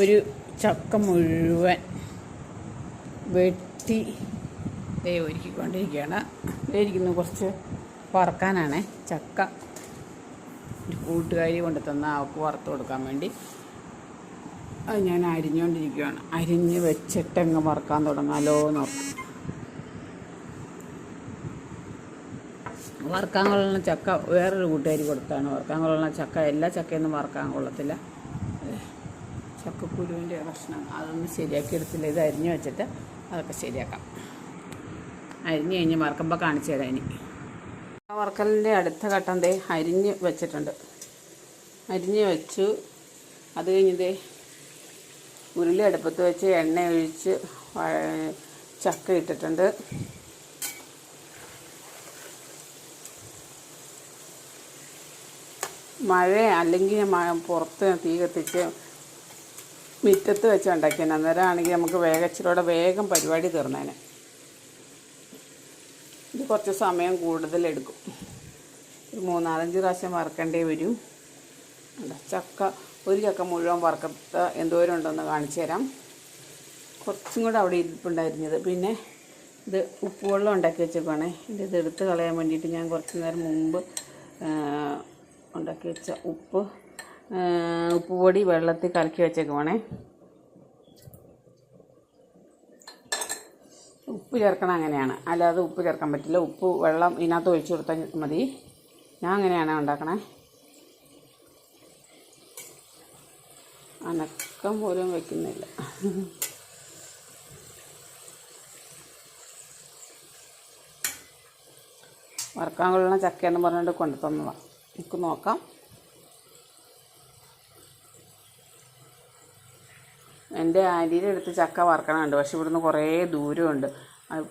ഒരു ചക്ക മുഴുവൻ വെട്ടി ദേ ഒരുക്കിക്കൊണ്ടിരിക്കുകയാണ്. ഇരിക്കുന്നു കുറച്ച് വറക്കാനാണ് ചക്ക. ഒരു കൂട്ടുകാരി കൊണ്ട് തന്ന അവൾക്ക് വറുത്ത് കൊടുക്കാൻ വേണ്ടി. അത് ഞാൻ അരിഞ്ഞുകൊണ്ടിരിക്കുകയാണ് അരിഞ്ഞ് വെച്ചിട്ടങ്ങ് വറക്കാൻ തുടങ്ങാലോ നോക്കും വറുക്കാൻ കൊള്ളുന്ന ചക്ക വേറൊരു കൂട്ടുകാരി കൊടുത്താണ്. വറുക്കാൻ കൊള്ളുന്ന ചക്ക എല്ലാ ചക്കയൊന്നും വറുക്കാൻ കൊള്ളത്തില്ല. ചക്കക്കുരുവിന്റെ പ്രശ്നം അതൊന്നും ശരിയാക്കി എടുത്തില്ല ഇത് അരിഞ്ഞ് വെച്ചിട്ട് അതൊക്കെ ശരിയാക്കാം. അരിഞ്ഞ് കഴിഞ്ഞ് വറക്കുമ്പോൾ കാണിച്ചു തരാം ഇനി. വറക്കലിന്റെ അടുത്ത ഘട്ടം ദേ അരിഞ്ഞ് വെച്ചിട്ടുണ്ട്. അരിഞ്ഞ് വെച്ചു. അത് കഴിഞ്ഞ് ദേ ഉരുളി അടുപ്പത്ത് വെച്ച് എണ്ണ ഒഴിച്ച് ചക്ക ഇട്ടിട്ടുണ്ട്. മഴ അല്ലെങ്കിൽ പുറത്ത് തീ കത്തിച്ച് മുറ്റത്ത് വെച്ച് ഉണ്ടാക്കിയാൽ അന്നേരം ആണെങ്കിൽ നമുക്ക് വേഗം ഇച്ചിരിയുടെ വേഗം പരിപാടി തീർന്നേനെ. ഇത് കുറച്ച് സമയം കൂടുതലെടുക്കും ഒരു മൂന്നാലഞ്ച് പ്രാവശ്യം വറക്കേണ്ടി വരും. ചക്ക ഒരു ചക്ക മുഴുവൻ വറക്കത്ത എന്തോരം ഉണ്ടെന്ന് കാണിച്ചു തരാം. കുറച്ചും കൂടെ അവിടെ ഇരിപ്പുണ്ടായിരുന്നത്. പിന്നെ ഇത് ഉപ്പുവെള്ളം ഉണ്ടാക്കി വെച്ചേക്കാണേ എന്റെ ഇത് എടുത്ത് കളയാൻ വേണ്ടിയിട്ട് ഞാൻ കുറച്ച് നേരം മുമ്പ് ഉണ്ടാക്കി വെച്ച ഉപ്പ് ആ, ഉപ്പ് പൊടി വെള്ളത്തിൽ കലക്കി വെച്ചേക്കുവാണേ. ഉപ്പ് ചേർക്കണം അങ്ങനെയാണ്. അല്ലാതെ ഉപ്പ് ചേർക്കാൻ പറ്റില്ല. ഉപ്പ് വെള്ളം ഇതിനകത്ത് ഒഴിച്ചു കൊടുത്താൽ മതി. ഞാൻ അങ്ങനെയാണ് ഉണ്ടാക്കണേ. അനക്കം പോലും വയ്ക്കുന്നില്ല വറക്കാൻ കൊള്ളുന്ന ചക്കയെന്ന് പറഞ്ഞുകൊണ്ട് കൊണ്ടു തന്നതാണ് നമുക്ക് നോക്കാം. എന്റെ ആന്റീന്റെ അടുത്ത് ചക്ക വറക്കണമുണ്ട് പക്ഷെ ഇവിടുന്ന് കുറേ ദൂരമുണ്ട്.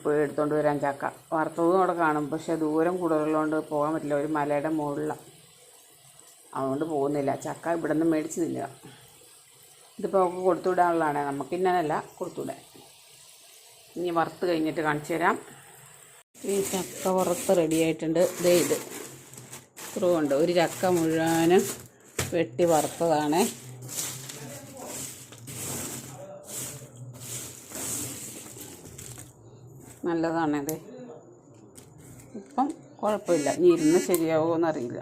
പോയി എടുത്തുകൊണ്ട് വരാൻ ചക്ക. വറുത്തതും അവിടെ കാണും. പക്ഷേ ദൂരം കൂടുതലുള്ളതുകൊണ്ട് പോകാൻ പറ്റില്ല. ഒരു മലയുടെ മുകളിലാണ് അതുകൊണ്ട് പോകുന്നില്ല. ചക്ക ഇവിടെ നിന്ന് മേടിച്ച് തിന്നുക ഇതിപ്പോൾ അവൾക്ക് കൊടുത്തുവിടാനുള്ളതാണ്. നമുക്ക് ഇന്നല്ല കൊടുത്തുവിടെ ഇനി വറുത്ത് കഴിഞ്ഞിട്ട് കാണിച്ചു തരാം. ഈ ചക്ക വറുത്ത് റെഡി ആയിട്ടുണ്ട്. ഇതേ ഇത്. ഇത്രയുണ്ട് ഒരു ചക്ക മുഴുവനും വെട്ടി വറുത്തതാണ്. നല്ലതാണ് ഇത് ഇപ്പം കുഴപ്പമില്ല. ഇനി ഇരുന്ന് ശരിയാവുമോ എന്നറിയില്ല